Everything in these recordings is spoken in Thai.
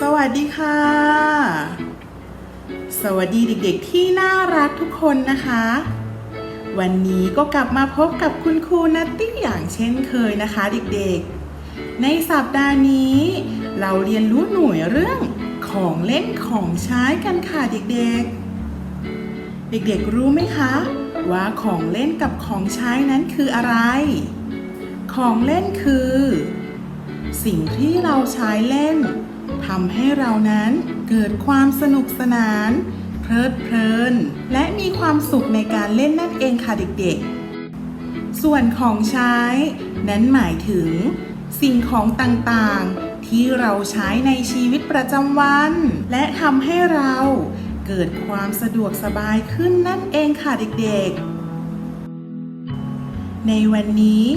สวัสดีค่ะ สวัสดีเด็กๆที่น่ารักทุกคนนะคะ วันนี้ก็กลับมาพบกับคุณครูนัตตี้อย่างเช่นเคยนะคะเด็กๆ ในสัปดาห์นี้ เราเรียนรู้หน่วยเรื่องของเล่นของใช้กันค่ะเด็กๆ เด็กๆรู้ไหมคะ ว่าของเล่นกับของใช้นั้นคืออะไร ของเล่นคือ สิ่งที่เราใช้เล่น ทำให้เรานั้นเกิดความสนุกสนาน เพลิดเพลิน และมีความสุขในการเล่นนั่นเองค่ะเด็กๆ ส่วนของใช้ นั้นหมายถึง สิ่งของต่างๆ ที่เราใช้ในชีวิตประจำวัน และทำให้เราเกิดความสะดวกสบายขึ้นนั่นเองค่ะเด็กๆ ในวันนี้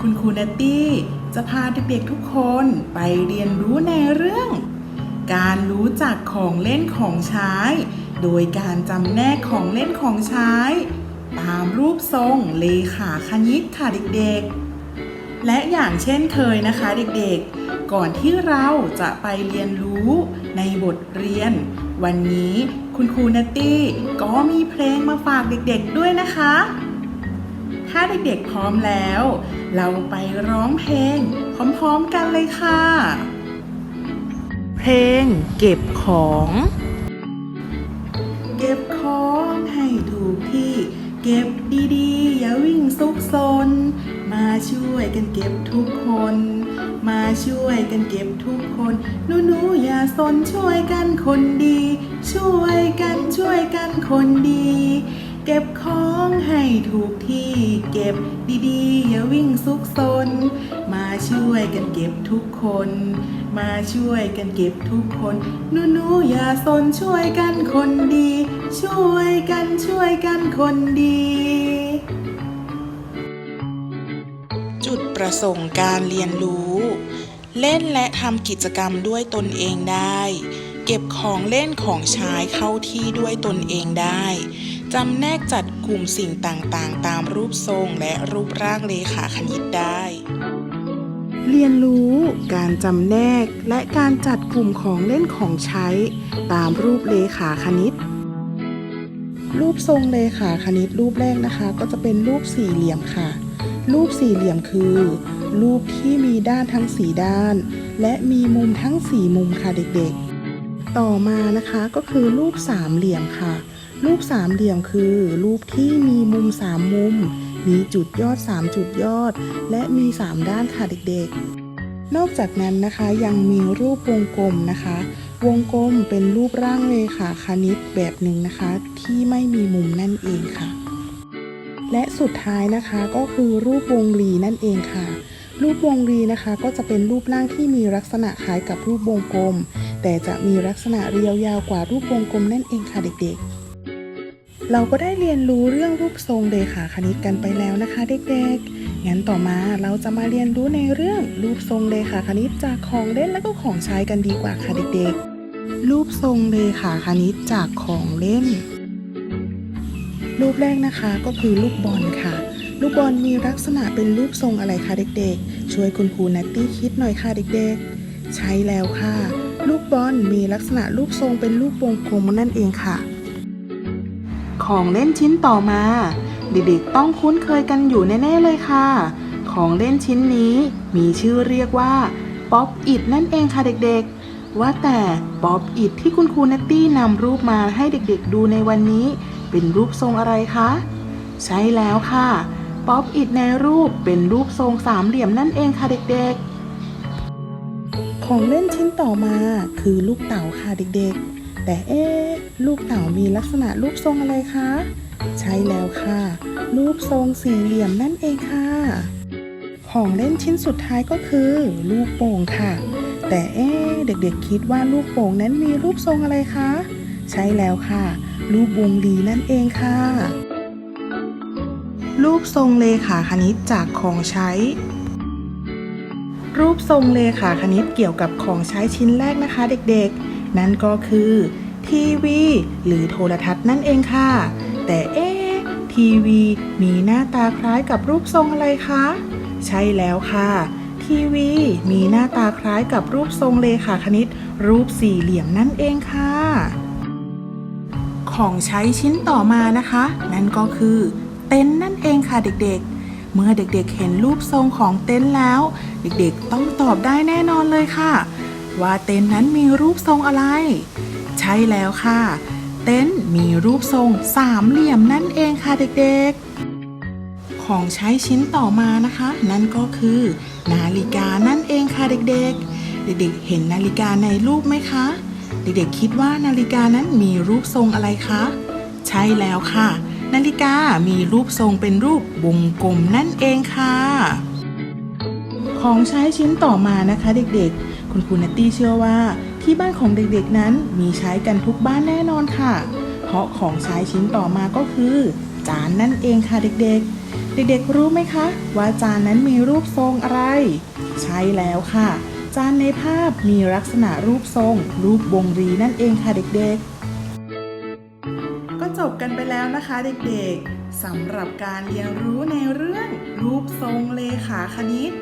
คุณครูนัตตี้ จะพาเด็กๆทุกคนไปเรียนรู้ในเรื่อง การรู้จักของเล่นของใช้ โดยการจำแนกของเล่นของใช้ ตามรูปทรงเลขาคณิตค่ะเด็กๆ และอย่างเช่นเคยนะคะเด็กๆ ก่อนที่เราจะไปเรียนรู้ในบทเรียน วันนี้คุณครูนัตตี้ก็มีเพลงมาฝากเด็กๆด้วยนะคะ ถ้าเด็กๆพร้อมแล้ว เราไปร้องเพลง พร้อมๆกันเลยค่ะ เพลงเก็บของ เก็บของให้ถูกที่ เก็บดีๆ อย่าวิ่งซุกซน มาช่วยกันเก็บทุกคน มาช่วยกันเก็บทุกคนหนูหนูๆอย่าสนช่วยกันคนดี ช่วยกันช่วยกันคนดี เก็บของให้ถูกที่เก็บดีๆ อย่าวิ่งซุกซน มาช่วยกันเก็บทุกคน มาช่วยกันเก็บทุกคนหนูนูๆอย่าสนช่วยกันคนดี ช่วยกันช่วยกันคนดี จุดประสงค์การเรียนรู้ เล่นและทำกิจกรรมด้วยตนเองได้ เก็บของเล่นของใช้เข้าที่ด้วยตนเองได้จำแนกจัดกลุ่มสิ่งต่างๆ ตามรูปทรงและรูปร่างเลขาคณิตได้ เรียนรู้การจำแนกและการจัดกลุ่มของเล่นของใช้ ตามรูปเลขาคณิต รูปทรงเลขาคณิตรูปแรกนะคะ ก็จะเป็นรูปสี่เหลี่ยมค่ะ รูปสี่เหลี่ยมคือ รูปที่มีด้านทั้งสี่ด้าน และมีมุมทั้งสี่มุมค่ะเด็กๆ ต่อมานะคะก็คือรูปสามเหลี่ยมค่ะ รูปสามเหลี่ยมคือ รูปที่มีมุมสามมุม มีจุดยอด3จุดยอด และมี3ด้านค่ะเด็กๆ นอกจากนั้นนะคะยังมีรูปวงกลมนะคะ วงกลมเป็นรูปร่างเลขาคณิตแบบหนึ่งนะคะ ที่ไม่มีมุมนั่นเองค่ะ และสุดท้ายนะคะก็คือรูปวงรีนั่นเองค่ะ รูปวงรีนะคะก็จะเป็นรูปร่างที่มีลักษณะคล้ายกับรูปวงกลม แต่จะมีลักษณะเรียวยาวกว่ารูปวงกลมนั่นเองค่ะเด็กๆ เราก็ได้เรียนรู้เรื่องรูปทรงเลขาคณิตกันไปแล้วนะคะเด็กๆ งั้นต่อมาเราจะมาเรียนรู้ในเรื่องรูปทรงเลขาคณิตจากของเล่นและก็ของใช้กันดีกว่าค่ะเด็กๆ รูปทรงเลขาคณิตจากของเล่น รูปแรกนะคะก็คือลูกบอลค่ะลูกบอลมีลักษณะเป็นรูปทรงอะไรคะเด็กๆ ช่วยคุณครูนัตตี้คิดหน่อยค่ะเด็กๆ ใช่แล้วค่ะ ลูกบอลมีลักษณะรูปทรงเป็นรูปวงกลมนั่นเองค่ะ ของเล่นชิ้นต่อมา เด็กๆต้องคุ้นเคยกันอยู่แน่ๆเลยค่ะ ของเล่นชิ้นนี้มีชื่อเรียกว่าป๊อปอิดนั่นเองค่ะเด็กๆ ว่าแต่ป๊อปอิดที่คุณครูเนตตี้นำรูปมาให้เด็กๆดูในวันนี้ เป็นรูปทรงอะไรคะ ใช่แล้วค่ะ ป๊อปอิดในรูปเป็นรูปทรงสามเหลี่ยมนั่นเองค่ะเด็กๆ ของเล่นชิ้นต่อมาคือลูกเต่าค่ะเด็กๆ แต่เอ๊ะลูกเต่ามีลักษณะรูปทรงอะไรคะ ใช่แล้วค่ะ รูปทรงสี่เหลี่ยมนั่นเองค่ะ ของเล่นชิ้นสุดท้ายก็คือ ลูกโป่งค่ะ แต่เอ๊เด็กๆคิดว่าลูกโป่งนั้นมีรูปทรงอะไรคะ ใช่แล้วค่ะ รูปวงรีนั่นเองค่ะรูปทรงเลขาคณิตจากของใช้ รูปทรงเลขาคณิตเกี่ยวกับของใช้ชิ้นแรกนะคะเด็กๆ นั่นก็คือทีวีหรือโทรทัศน์นั่นเองค่ะ แต่เอ๊ทีวีมีหน้าตาคล้ายกับรูปทรงอะไรคะ ใช่แล้วค่ะ ทีวีมีหน้าตาคล้ายกับรูปทรงเลขาคณิต รูปสี่เหลี่ยมนั่นเองค่ะ ของใช้ชิ้นต่อมานะคะ นั่นก็คือเต็นท์นั่นเองค่ะเด็กๆ เมื่อเด็กๆเห็นรูปทรงของเต็นท์แล้ว เด็กๆต้องตอบได้แน่นอนเลยค่ะ ว่าเต็นท์นั้นมีรูปทรงอะไร ใช่แล้วค่ะ เต็นท์มีรูปทรงสามเหลี่ยมนั่นเองค่ะเด็กๆ ของใช้ชิ้นต่อมานะคะ นั่นก็คือ นาฬิกานั่นเองค่ะเด็กๆ เด็กๆ เห็นนาฬิกาในรูปไหมคะ เด็กๆ คิดว่านาฬิกานั้นมีรูปทรงอะไรคะ ใช่แล้วค่ะ นาฬิกามีรูปทรงเป็นรูปวงกลมนั่นเองค่ะ ของใช้ชิ้นต่อมานะคะ เด็กๆ คุณครูนัตตี้เชื่อว่า ที่บ้านของเด็กๆนั้นมีใช้กันทุกบ้านแน่นอนค่ะ เพราะของใช้ชิ้นต่อมาก็คือ จานนั่นเองค่ะเด็กๆเด็กๆ รู้ไหมคะ ว่าจานนั้นมีรูปทรงอะไร ใช่แล้วค่ะ จานในภาพมีลักษณะรูปทรง รูปวงรีนั่นเองค่ะเด็กๆ จบกันไปแล้วนะคะเด็กๆสำหรับการเรียนรู้ในเรื่องรูปทรงเลขาคณิต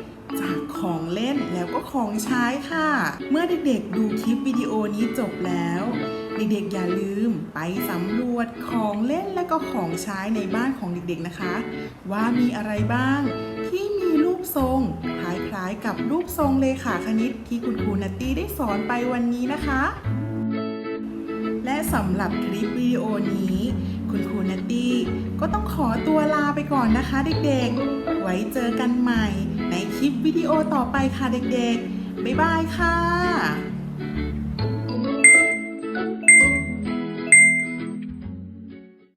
จากของเล่นแล้วก็ของใช้ค่ะ เมื่อเด็กๆดูคลิปวิดีโอนี้จบแล้ว เด็กๆอย่าลืมไปสำรวจของเล่นและก็ของใช้ในบ้านของเด็กๆนะคะ ว่ามีอะไรบ้างที่มีรูปทรงคล้ายๆกับรูปทรงเลขาคณิตที่คุณครูนัตตี้ได้สอนไปวันนี้นะคะและสำหรับคลิปวิดีโอนี้ คุณครูนัตตี้ก็ต้องขอตัวลาไปก่อนนะคะเด็กๆ ไว้เจอกันใหม่ในคลิปวิดีโอต่อไปค่ะเด็กๆ บ๊ายบายค่ะ